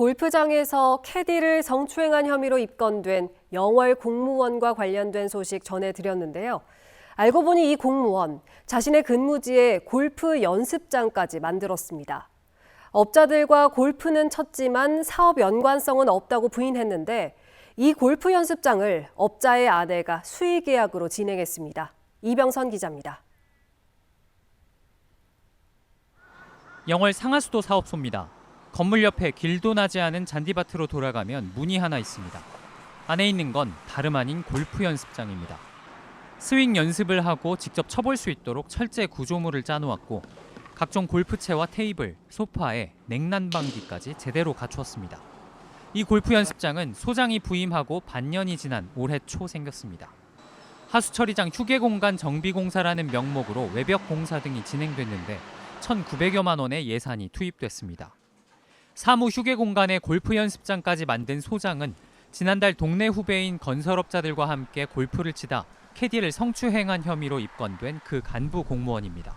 골프장에서 캐디를 성추행한 혐의로 입건된 영월 공무원과 관련된 소식 전해드렸는데요. 알고 보니 이 공무원 자신의 근무지에 골프 연습장까지 만들었습니다. 업자들과 골프는 쳤지만 사업 연관성은 없다고 부인했는데 이 골프 연습장을 업자의 아내가 수의 계약으로 진행했습니다. 이병선 기자입니다. 영월 상하수도 사업소입니다. 건물 옆에 길도 나지 않은 잔디밭으로 돌아가면 문이 하나 있습니다. 안에 있는 건 다름 아닌 골프 연습장입니다. 스윙 연습을 하고 직접 쳐볼 수 있도록 철제 구조물을 짜놓았고 각종 골프채와 테이블, 소파에 냉난방기까지 제대로 갖추었습니다. 이 골프 연습장은 소장이 부임하고 반년이 지난 올해 초 생겼습니다. 하수처리장 휴게 공간 정비 공사라는 명목으로 외벽 공사 등이 진행됐는데 1,900여만 원의 예산이 투입됐습니다. 사무 휴게 공간에 골프 연습장까지 만든 소장은 지난달 동네 후배인 건설업자들과 함께 골프를 치다 캐디를 성추행한 혐의로 입건된 그 간부 공무원입니다.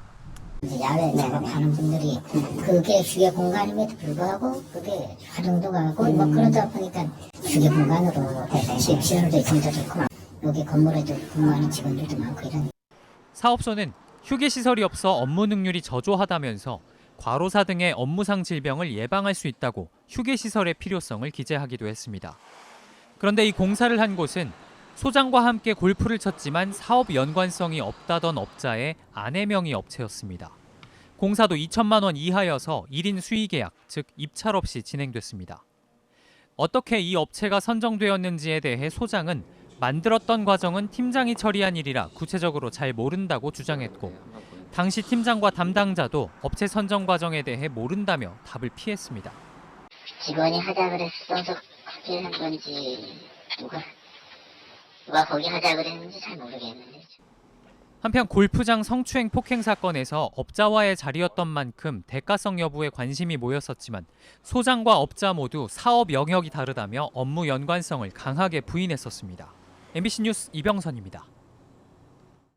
야외 작업하는 분들이 그게 휴게 공간임에도 불구하고 그게 활용도가 하고 뭐 그러다 보니까 휴게 공간으로 시- 시설도 진짜 좋고 여기 건물에도 근무하는 직원들도 많고 이런 사업소는 휴게 시설이 없어 업무 능률이 저조하다면서 과로사 등의 업무상 질병을 예방할 수 있다고 휴게 시설의 필요성을 기재하기도 했습니다. 그런데 이 공사를 한 곳은 소장과 함께 골프를 쳤지만 사업 연관성이 없다던 업자의 아내 명의 업체였습니다. 공사도 2천만 원 이하여서 1인 수의 계약, 즉 입찰 없이 진행됐습니다. 어떻게 이 업체가 선정되었는지에 대해 소장은 만들었던 과정은 팀장이 처리한 일이라 구체적으로 잘 모른다고 주장했고 당시 팀장과 담당자도 업체 선정 과정에 대해 모른다며 답을 피했습니다. 직원이 하자 그랬어서 그렇게 한 건지 누가 누가 거기 하자 그랬는지 잘 모르겠는데 한편 골프장 성추행 폭행 사건에서 업자와의 자리였던 만큼 대가성 여부에 관심이 모였었지만 소장과 업자 모두 사업 영역이 다르다며 업무 연관성을 강하게 부인했었습니다. MBC 뉴스 이병선입니다.